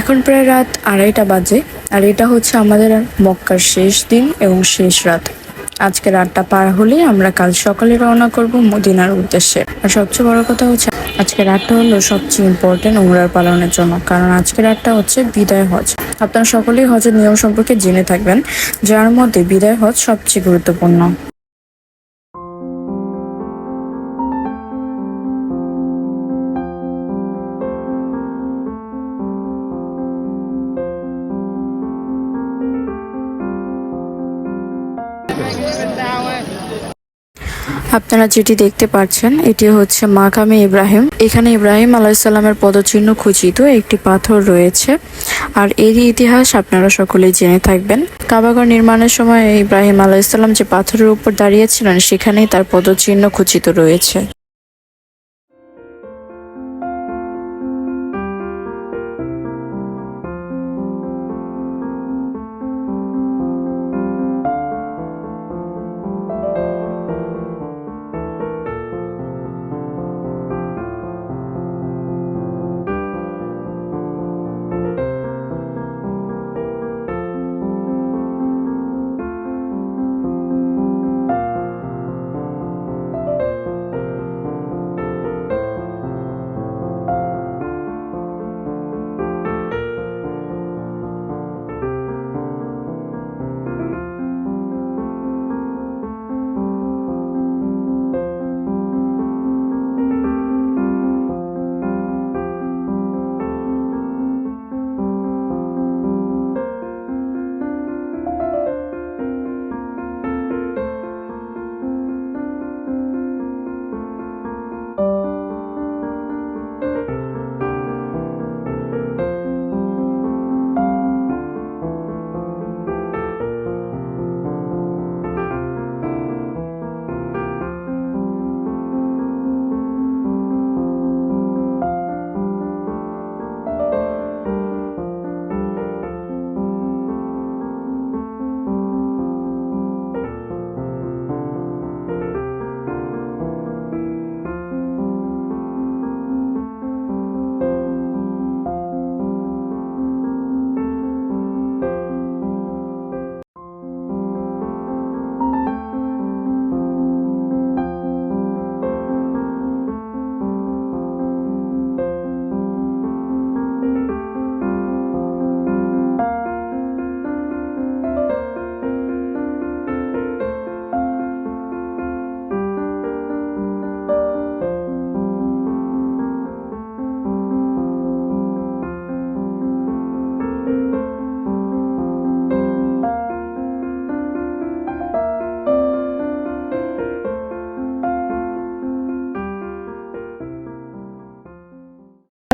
এখন প্রায় রাত আড়াইটা বাজে, আর এটা হচ্ছে আমাদের মক্কার শেষ দিন এবং শেষ রাত। আজকে রাতটা পার হলেই আমরা কাল সকালে রওনা করব মদিনার উদ্দেশ্যে। আর সবচেয়ে বড় কথা হচ্ছে, আজকে রাতটা হলো সবচেয়ে ইম্পর্টেন্ট উমরার পালনের জন্য, কারণ আজকে রাতটা হচ্ছে বিদায় হজ। আপনারা সকলেই হজের নিয়ম সম্পর্কে জেনে থাকবেন, যার মধ্যে বিদায় হজ সবচেয়ে গুরুত্বপূর্ণ। আপনারা যেটি দেখতে পাচ্ছেন, এটি হচ্ছে মাকামে ইব্রাহিম। এখানে ইব্রাহিম আলাইসাল্লামের পদচিহ্ন খচিত একটি পাথর রয়েছে। আর এরই ইতিহাস আপনারা সকলেই জেনে থাকবেন। কাবাগর নির্মাণের সময় ইব্রাহিম আলাইসাল্লাম যে পাথরের উপর দাঁড়িয়েছিলেন সেখানেই তার পদচিহ্ন খচিত রয়েছে।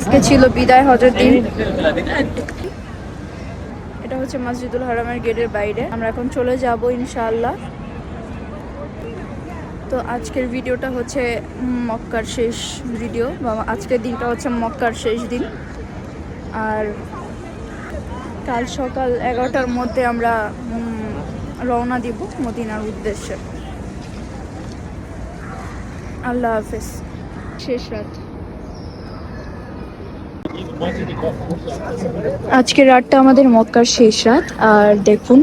আজকে ছিল বিদায়, হজের দিন। এটা হচ্ছে মসজিদুল হারামের গেটের বাইরে। আমরা এখন চলে যাব ইনশাআল্লাহ। তো আজকের ভিডিওটা হচ্ছে মক্কার শেষ ভিডিও, বা আজকের দিনটা হচ্ছে মক্কার শেষ দিন। আর কাল সকাল এগারোটার মধ্যে আমরা রওনা দিব মদিনার উদ্দেশ্যে। আল্লাহ হাফেজ। শেষ রাত। আজকের রাতটা আমাদের মক্কার শেষ রাত। আর দেখুন,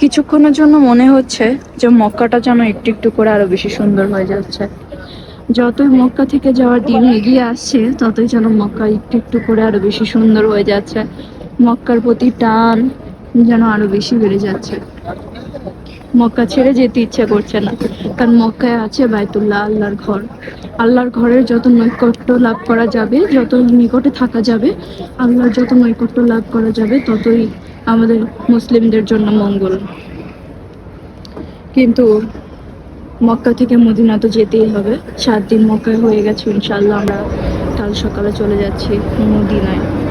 কিছুক্ষণের জন্য মনে হচ্ছে যে মক্কাটা যেন একটু একটু করে আরও বেশি সুন্দর হয়ে যাচ্ছে। যতই মক্কা থেকে যাওয়ার দিন এগিয়ে আসছে, ততই যেন মক্কা একটু একটু করে আরও বেশি সুন্দর হয়ে যাচ্ছে। মক্কার প্রতি টান যেন আরও বেশি বেড়ে যাচ্ছে। মক্কা ছেড়ে যেতে ইচ্ছে করছে না। কারণ মক্কায় আছে বায়তুল্লাহ আল্লাহর ঘর। আল্লাহর ঘরের যত নৈকট্য লাভ করা যাবে, যত নিকটে থাকা যাবে, আল্লাহর যত নৈকট্য লাভ করা যাবে, ততই আমাদের মুসলিমদের জন্য মঙ্গল। কিন্তু মক্কা থেকে মদিনা তো যেতেই হবে। সাত দিন মক্কায় হয়ে গেছে ইনশাল্লাহ আমরা কাল সকালে চলে যাচ্ছি মদিনায়।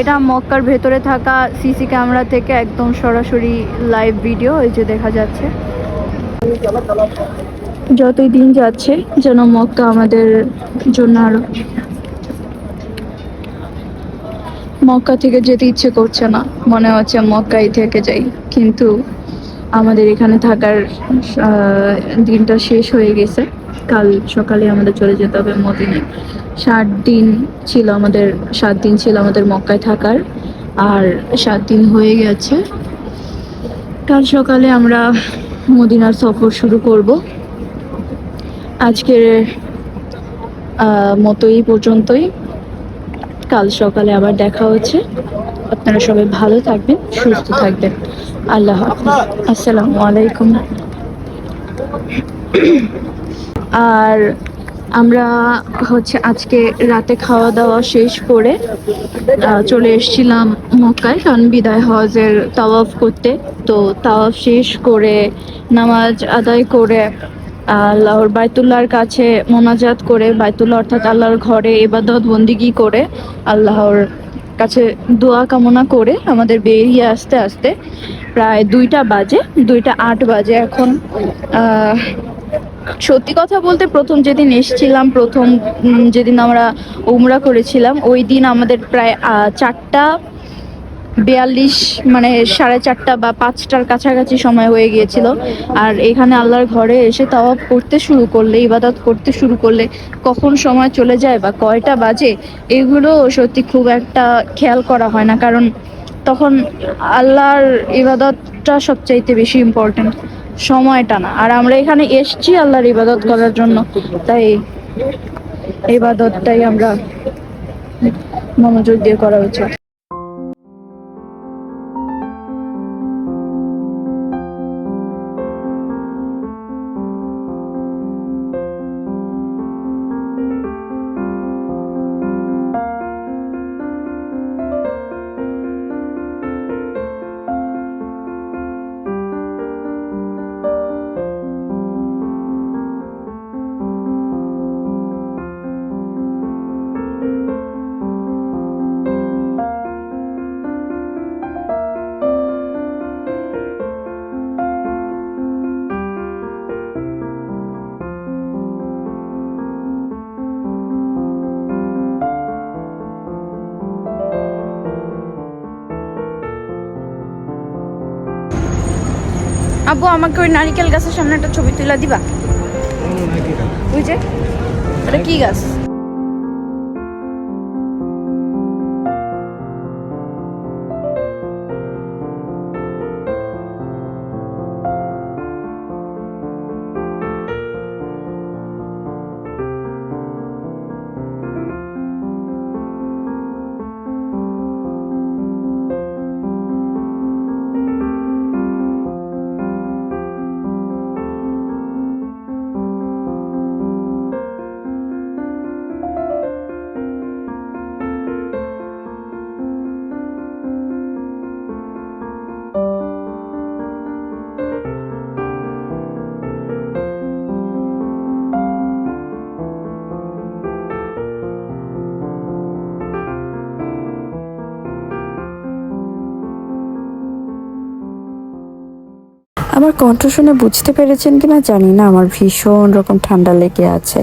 এটা মক্কার ভেতরে থাকা সিসি ক্যামেরা থেকে একদম সরাসরি লাইভ ভিডিও এই যে দেখা যাচ্ছে। যতই দিন যাচ্ছে, যেন মক্কা আমাদের জন্য আরও মক্কা থেকে যেতে ইচ্ছে করছে না। মনে হচ্ছে মক্কাই থেকে যাই। কিন্তু আমাদের এখানে থাকার দিনটা শেষ হয়ে গেছে। কাল সকালে আমাদের চলে যেতে হবে মদিনায়। সাত দিন ছিল আমাদের সাত দিন ছিল আমাদের মক্কায় থাকার আর সাত দিন হয়ে গেছে। কাল সকালে আমরা মদিনার সফর শুরু করব। আজকের আহ, মতো এই পর্যন্তই। কাল সকালে আবার দেখা হচ্ছে। আপনারা সবাই ভালো থাকবেন সুস্থ থাকবেন। আল্লাহ হাফিজ। আসসালামু আলাইকুম। আর আমরা হচ্ছে আজকে রাতে খাওয়া দাওয়া শেষ করে চলে এসেছিলাম মক্কায়, কারণ বিদায় হজের তাওয়াফ করতে। তো তাওয়াফ শেষ করে, নামাজ আদায় করে, আল্লাহর বাইতুল্লাহর কাছে মোনাজাত করে, বাইতুল্লাহ অর্থাৎ আল্লাহর ঘরে ইবাদত বন্দিগি করে, আল্লাহর কাছে দোয়া কামনা করে আমাদের বেরিয়ে আসতে আসতে প্রায় দুইটা বাজে, দুইটা আট বাজে এখন সত্যি কথা বলতে প্রথম যেদিন এসেছিলাম, প্রথম যেদিন আমরা উমরা করেছিলাম, ওই দিন আমাদের প্রায় চারটা বিয়াল্লিশ মানে সাড়ে চারটা বা পাঁচটার কাছাকাছি সময় হয়ে গিয়েছিল। আর এখানে আল্লাহর ঘরে এসে তাওয়াফ করতে শুরু করলে, ইবাদত করতে শুরু করলে কখন সময় চলে যায় বা কয়টা বাজে, এগুলো সত্যি খুব একটা খেয়াল করা হয় না। কারণ তখন আল্লাহর ইবাদতটা সবচাইতে বেশি ইম্পর্টেন্ট সময়টা না। আর আমরা এখানে এসছি আল্লাহর ইবাদত করার জন্য। তাই ইবাদতটাই আমরা মনোযোগ দিয়ে করা উচিত। আব্বু আমাকে ওই নারিকেল গাছের সামনে একটা ছবি তুলে দিবা। ওই যে এটা কি গাছ? আমার কণ্ঠ শুনে বুঝতে পেরেছেন কিনা জানি না, আমার ভীষণ রকম ঠান্ডা লেগে আছে।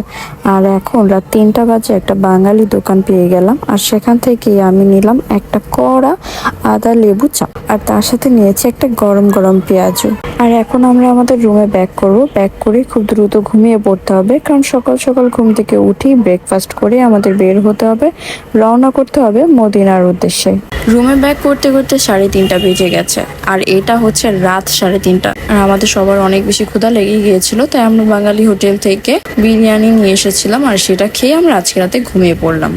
আর এখন রাত তিনটা বাজে একটা বাঙালি দোকান পেয়ে গেলাম, আর সেখান থেকে আমি নিলাম একটা কড়া আদা লেবু চা, আর তার সাথে নিয়েছি একটা গরম গরম পেঁয়াজু আর এখন আমরা আমাদের রুমে ব্যাক করব। ব্যাক করে খুব দ্রুত ঘুমিয়ে পড়তে হবে, কারণ সকাল সকাল ঘুম থেকে উঠি ব্রেকফাস্ট করে আমাদের বের হতে হবে, রওনা করতে হবে মদিনার উদ্দেশ্যে। রুমে ব্যাক করতে করতে সাড়ে তিনটা বেজে গেছে, আর এটা হচ্ছে রাত সাড়ে তিনটা। আর আমাদের সবার অনেক বেশি ক্ষুধা লেগে গিয়েছিল, তাই আমরা বাঙালি হোটেল থেকে বিরিয়ানি নিয়ে এসেছিলাম আর সেটা খেয়ে আমরা আজকে রাতে ঘুমিয়ে পড়লাম।